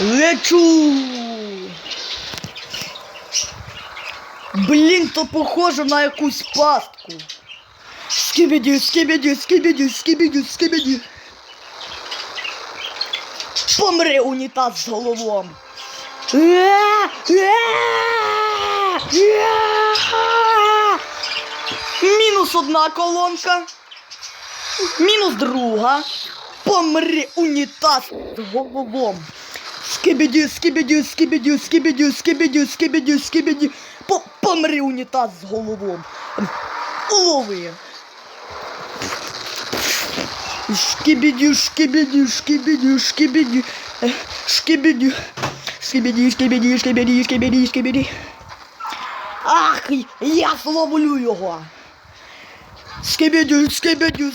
Лечу. Блін, то похоже на якусь пастку. Скибіді, скибіді, скибіді, скибіді, скибіді. Помри унітаз з головом. Мінус одна колонка. Мінус друга. Помри унітаз з головом. Скибіді, скибіді, скибіді, скибіді, скибіді, скибіді. По- Помри унітаз з головом. Улови. Шкибіді, шкибіді, шкибіді, е, шкибіді, шкибіді, шкибіді, шкибіді, шкибіді, шкибіді. Ах, я зловлю його. Скибіді, скибіді,